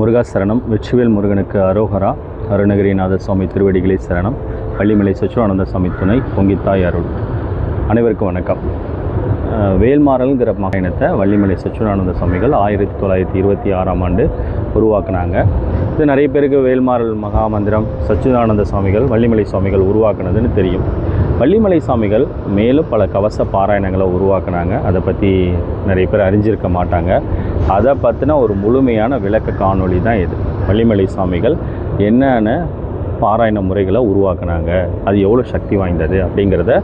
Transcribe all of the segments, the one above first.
முருகா சரணம் வெற்றிவேல் முருகனுக்கு அரோகரா அருணகிரிநாத சுவாமி திருவடிகளை சரணம் பள்ளிமலை சச்சிவானந்த சுவாமி துணை பொங்கித்தாய் அருள். அனைவருக்கும் வணக்கம். வேல்மாறல்ங்கிற மகனத்தை வள்ளிமலை சச்சிவானந்த சுவாமிகள் ஆயிரத்தி தொள்ளாயிரத்தி இருபத்தி ஆறாம் ஆண்டு உருவாக்குனாங்க. இது நிறைய பேருக்கு வேல்மாறல் மகாமந்திரம் சச்சிதானந்த சுவாமிகள் வள்ளிமலை சுவாமிகள் உருவாக்குனதுன்னு தெரியும். வள்ளிமலை சுவாமிகள் மேலும் பல கவச பாராயணங்களை உருவாக்குனாங்க. அதை பற்றி நிறைய பேர் அறிஞ்சிருக்க மாட்டாங்க. அதை பற்றின ஒரு முழுமையான விளக்க காணொளி தான் இது. வள்ளிமலை சுவாமிகள் என்னென்ன பாராயண முறைகளை உருவாக்குனாங்க அது எவ்வளோ சக்தி வாய்ந்தது அப்படிங்கிறத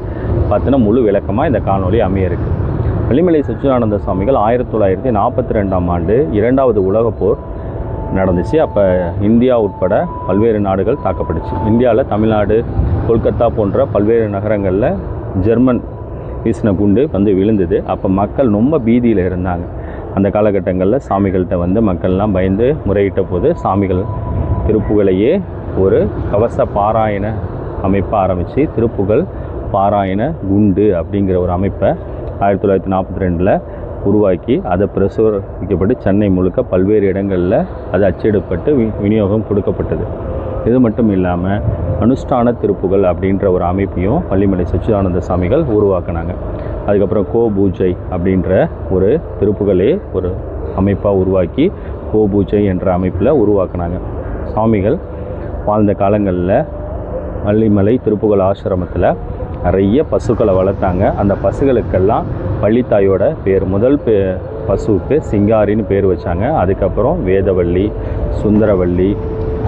பற்றின முழு விளக்கமாக இந்த காணொலி அமைய இருக்கு. வள்ளிமலை சச்சிதானந்த சுவாமிகள் ஆயிரத்தி தொள்ளாயிரத்தி நாற்பத்தி ரெண்டாம் ஆண்டு இரண்டாவது உலகப் போர் நடந்துச்சு. அப்போ இந்தியா உட்பட பல்வேறு நாடுகள் தாக்கப்பட்டுச்சு. இந்தியாவில் தமிழ்நாடு கொல்கத்தா போன்ற பல்வேறு நகரங்களில் ஜெர்மன் வீசின குண்டு வந்து விழுந்தது. அப்போ மக்கள் ரொம்ப பீதியில் இருந்தாங்க. அந்த காலகட்டங்களில் சாமிகள்கிட்ட வந்து மக்கள்லாம் பயந்து முறையிட்ட போது சாமிகள் திருப்புகளையே ஒரு கவச பாராயண அமைப்பை ஆரம்பித்து திருப்புகழ் பாராயண குண்டு அப்படிங்கிற ஒரு அமைப்பை ஆயிரத்தி தொள்ளாயிரத்தி நாற்பத்தி ரெண்டில் உருவாக்கி அதை பிரசுரிக்கப்பட்டு சென்னை முழுக்க பல்வேறு இடங்களில் அது அச்சிடப்பட்டு வி விநியோகம் கொடுக்கப்பட்டது. இது மட்டும் இல்லாமல் அனுஷ்டான திருப்புகள் அப்படின்ற ஒரு அமைப்பையும் பள்ளிமலை சச்சிதானந்த சாமிகள் உருவாக்குனாங்க. அதுக்கப்புறம் கோ பூஜை அப்படின்ற ஒரு திருப்புகளே ஒரு அமைப்பாக உருவாக்கி கோ பூஜை என்ற அமைப்பில் உருவாக்குனாங்க. சுவாமிகள் வாழ்ந்த காலங்களில் வள்ளிமலை திருப்புகழ் ஆசிரமத்தில் நிறைய பசுக்களை வளர்த்தாங்க. அந்த பசுகளுக்கெல்லாம் பள்ளித்தாயோட பேர் முதல் பே பசுவுக்கு சிங்காரின்னு பேர் வச்சாங்க. அதுக்கப்புறம் வேதவள்ளி சுந்தரவள்ளி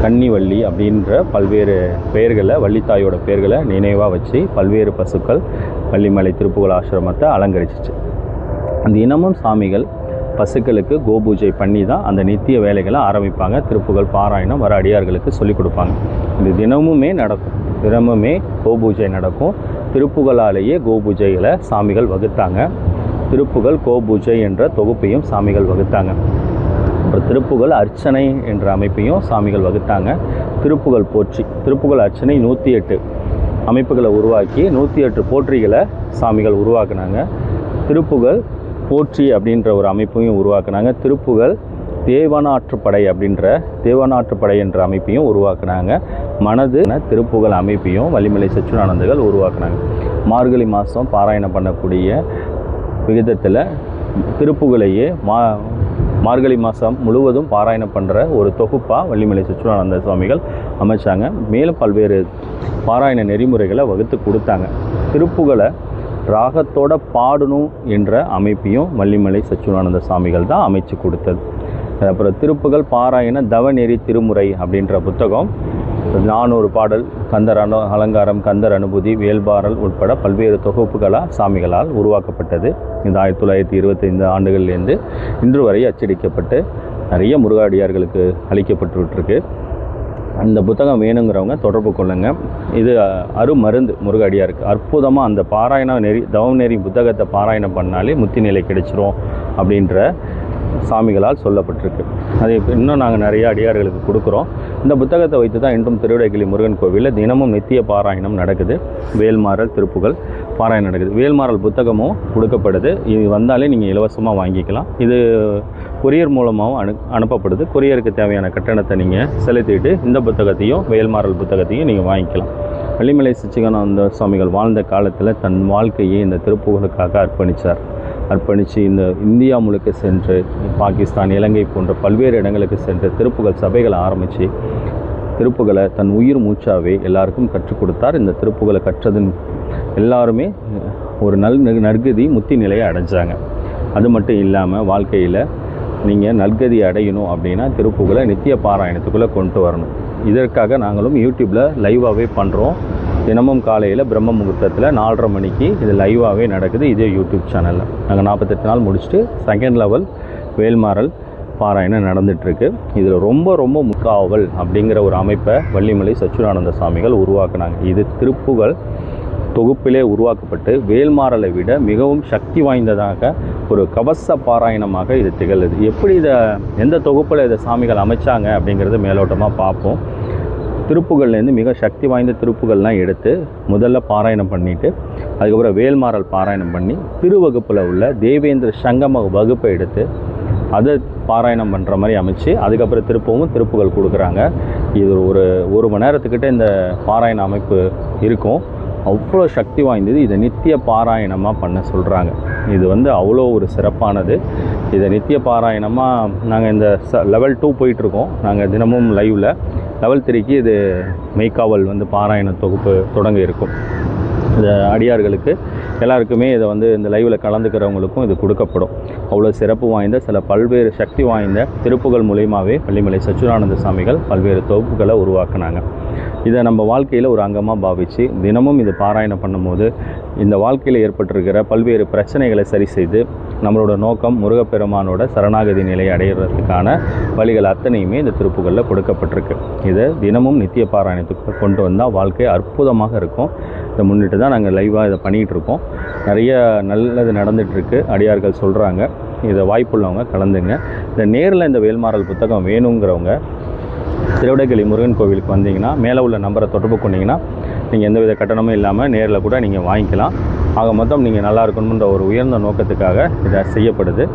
கன்னிவள்ளி அப்படின்ற பல்வேறு பெயர்களை வள்ளித்தாயோட பெயர்களை நினைவாக வச்சு பல்வேறு பசுக்கள் வள்ளிமலை திருப்புகழ் ஆசிரமத்தை அலங்கரிச்சிச்சு. தினமும் சாமிகள் பசுக்களுக்கு கோபூஜை பண்ணி தான் அந்த நித்திய வேலைகளை ஆரம்பிப்பாங்க. திருப்புகள் பாராயணம் வர அடியார்களுக்கு சொல்லிக் கொடுப்பாங்க. இது தினமுமே நடக்கும். தினமுமே கோபூஜை நடக்கும். திருப்புகளாலேயே கோபூஜைகளை சாமிகள் வகுத்தாங்க. திருப்புகள் கோபூஜை என்ற தொகுப்பையும் சாமிகள் வகுத்தாங்க. அப்புறம் திருப்புகழ் அர்ச்சனை என்ற அமைப்பையும் சாமிகள் வகுத்தாங்க. திருப்புகழ் போற்றி திருப்புகழ் அர்ச்சனை நூற்றி எட்டு அமைப்புகளை உருவாக்கி நூற்றி எட்டு போற்றிகளை சாமிகள் உருவாக்குனாங்க. திருப்புகழ் போற்றி அப்படின்ற ஒரு அமைப்பையும் உருவாக்குனாங்க. திருப்புகழ் தேவனாற்றுப்படை அப்படின்ற தேவனாற்றுப்படை என்ற அமைப்பையும் உருவாக்குனாங்க. மனது திருப்புகழ் அமைப்பையும் வலிமலை சச்சுரானந்தர்கள் உருவாக்குனாங்க. மார்கழி மாதம் பாராயணம் பண்ணக்கூடிய விகிதத்தில் திருப்புகளையே மா மார்கழி மாதம் முழுவதும் பாராயணம் பண்ணுற ஒரு தொகுப்பாக வள்ளிமலை சச்சுரானந்த சுவாமிகள் அமைச்சாங்க. மேலும் பல்வேறு பாராயண நெறிமுறைகளை வகுத்து கொடுத்தாங்க. திருப்புகளை ராகத்தோட பாடணும் என்ற அமைப்பையும் வள்ளிமலை சச்சிவானந்த சுவாமிகள் தான் அமைச்சு கொடுத்தது. அப்புறம் திருப்புகள் பாராயண தவநெறி திருமுறை அப்படின்ற புத்தகம் நானூறு பாடல் கந்தர் அனு அலங்காரம் கந்தர் அனுபூதி வேல்பாரல் உட்பட பல்வேறு தொகுப்புகளாக சாமிகளால் உருவாக்கப்பட்டது. இந்த ஆயிரத்தி தொள்ளாயிரத்தி இருபத்தைந்து ஆண்டுகள்லேருந்து இன்று வரை அச்சடிக்கப்பட்டு நிறைய முருகாடியார்களுக்கு அளிக்கப்பட்டுருக்கு இந்த புத்தகம் வேணுங்கிறவங்க தொடர்பு கொள்ளுங்கள் இது அருமருந்து முருகடியாருக்கு. அற்புதமாக அந்த பாராயண நெறி தவம் நெறி புத்தகத்தை பாராயணம் பண்ணாலே முத்தி நிலை கிடைச்சிரும் அப்படின்ற சாமிகளால் சொல்லப்பட்டிருக்கு. அது இன்னும் நாங்கள் நிறைய அடியார்களுக்கு கொடுக்குறோம். இந்த புத்தகத்தை வைத்து தான் இன்றும் திருவிடைக்கிளி முருகன் கோவிலில் தினமும் நித்திய பாராயணம் நடக்குது. வேல்மாறல் திருப்புகள் பாராயணம் நடக்குது. வேல்மாறல் புத்தகமும் கொடுக்கப்படுது. இது வந்தாலே நீங்கள் இலவசமாக வாங்கிக்கலாம். இது கொரியர் மூலமாகவும் அனு அனுப்பப்படுது. கொரியருக்கு தேவையான கட்டணத்தை நீங்கள் செலுத்திட்டு இந்த புத்தகத்தையும் வேல்மாறல் புத்தகத்தையும் நீங்கள் வாங்கிக்கலாம். வள்ளிமலை சச்சிகானந்த சுவாமிகள் வாழ்ந்த காலத்தில் தன் வாழ்க்கையை இந்த திருப்புகளுக்காக அர்ப்பணித்தார் அர்ப்பணித்து இந்த இந்தியா முழுக்க சென்று பாகிஸ்தான் இலங்கை போன்ற பல்வேறு இடங்களுக்கு சென்று திருப்புகள் சபைகளை ஆரம்பித்து திருப்புகளை தன் உயிர் மூச்சாவே எல்லாருக்கும் கற்றுக் கொடுத்தார். இந்த திருப்புகளை கற்றதன் எல்லாருமே ஒரு நல் நற்கதி முத்தி நிலையை அடைஞ்சாங்க. அது மட்டும் இல்லாமல் வாழ்க்கையில் நீங்கள் நற்கதி அடையணும் அப்படின்னா திருப்புகளை நித்திய பாராயணத்துக்குள்ளே கொண்டு வரணும். இதற்காக நாங்களும் யூடியூப்பில் லைவாகவே பண்ணுறோம் தினமும் காலையில் பிரம்ம முகூர்த்தத்தில் நாலரை மணிக்கு இது லைவாகவே நடக்குது இதே யூடியூப் சேனலில் நாங்கள் நாற்பத்தெட்டு நாள் முடிச்சுட்டு செகண்ட் லெவல் வேல்மாறல் பாராயணம் நடந்துகிட்ருக்கு இதில் ரொம்ப ரொம்ப முக்காவல் அப்படிங்கிற ஒரு அமைப்பை வள்ளிமலை சச்சுரானந்த சாமிகள் உருவாக்குனாங்க. இது திருப்புகள் தொகுப்பிலே உருவாக்கப்பட்டு வேல்மாறலை விட மிகவும் சக்தி வாய்ந்ததாக ஒரு கவச பாராயணமாக இது திகழுது எப்படி இதை எந்த தொகுப்பில் இதை சாமிகள் அமைச்சாங்க அப்படிங்கிறது மேலோட்டமாக பார்ப்போம். திருப்புகள்லேருந்து மிக சக்தி வாய்ந்த திருப்புகள்லாம் எடுத்து முதல்ல பாராயணம் பண்ணிவிட்டு அதுக்கப்புறம் வேல்மாறல் பாராயணம் பண்ணி திருவகுப்பில் உள்ள தேவேந்திர சங்கம வகுப்பை எடுத்து அதை பாராயணம் பண்ணுற மாதிரி அமைச்சு அதுக்கப்புறம் திருப்பவும் திருப்புகள் கொடுக்குறாங்க. இது ஒரு ஒரு மணி நேரத்துக்கிட்ட இந்த பாராயண அமைப்பு இருக்கும். அவ்வளோ சக்தி வாய்ந்தது. இதை நித்திய பாராயணமாக பண்ண சொல்கிறாங்க இது வந்து அவ்வளோ ஒரு சிறப்பானது. இதை நித்திய பாராயணமாக நாங்கள் இந்த ச லெவல் டூ போயிட்டுருக்கோம். நாங்கள் தினமும் லைவில் லெவல் த்ரீக்கு இது மெய்க்காவல் வந்து பாராயண தொகுப்பு தொடங்க இருக்கும் இந்த அடியார்களுக்கு எல்லாருக்குமே இதை வந்து இந்த லைவில் கலந்துக்கிறவங்களுக்கும் இது கொடுக்கப்படும். அவ்வளோ சிறப்பு வாய்ந்த சில பல்வேறு சக்தி வாய்ந்த திருப்புகள் மூலியமாகவே பள்ளிமலை சச்சுரானந்த சாமிகள் பல்வேறு தொகுப்புகளை உருவாக்குனாங்க. இதை நம்ம வாழ்க்கையில் ஒரு அங்கமாக பாவித்து தினமும் இது பாராயணம் பண்ணும்போது இந்த வாழ்க்கையில் ஏற்பட்டிருக்கிற பல்வேறு பிரச்சனைகளை சரி செய்து நம்மளோட நோக்கம் முருகப்பெருமானோட சரணாகதி நிலையை அடையிறதுக்கான வழிகள் அத்தனையுமே இந்த திருப்புகளில் கொடுக்கப்பட்டிருக்கு. இதை தினமும் நித்திய பாராயணத்துக்கு கொண்டு வந்தால் வாழ்க்கை அற்புதமாக இருக்கும். இதை முன்னிட்டு தான் நாங்கள் லைவாக இதை பண்ணிகிட்டு இருக்கோம். நிறைய நல்லது நடந்துகிட்ருக்கு அடியார்கள் சொல்கிறாங்க இதை வாய்ப்புள்ளவங்க கலந்துங்க. இந்த நேரில் இந்த வேல்மாறல் புத்தகம் வேணுங்கிறவங்க திருவிடைக்கிளி முருகன் கோவிலுக்கு வந்தீங்கன்னா மேலே உள்ள நம்பரை தொடர்பு கொண்டீங்கன்னா நீங்கள் எந்தவித கட்டணமும் இல்லாமல் நேரில் கூட நீங்கள் வாங்கிக்கலாம். ஆக மொத்தம் நீங்கள் நல்லா இருக்கணுன்ற ஒரு உயர்ந்த நோக்கத்துக்காக இதை செய்யப்படுது.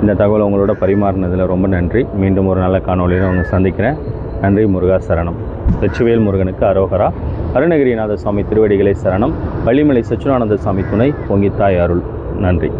இந்த தகவலை உங்களோட பரிமாறினதில் ரொம்ப நன்றி. மீண்டும் ஒரு நல்ல காணொலியில் உங்களை சந்திக்கிறேன். நன்றி முருகா சரணம். வெற்றிவேல் முருகனுக்கு அரோகரா. அருணகிரிநாத சுவாமி திருவடிகளை சரணம். வள்ளிமலை சச்சுனானந்த சுவாமி துணை பொங்கித்தாய் அருள். நன்றி.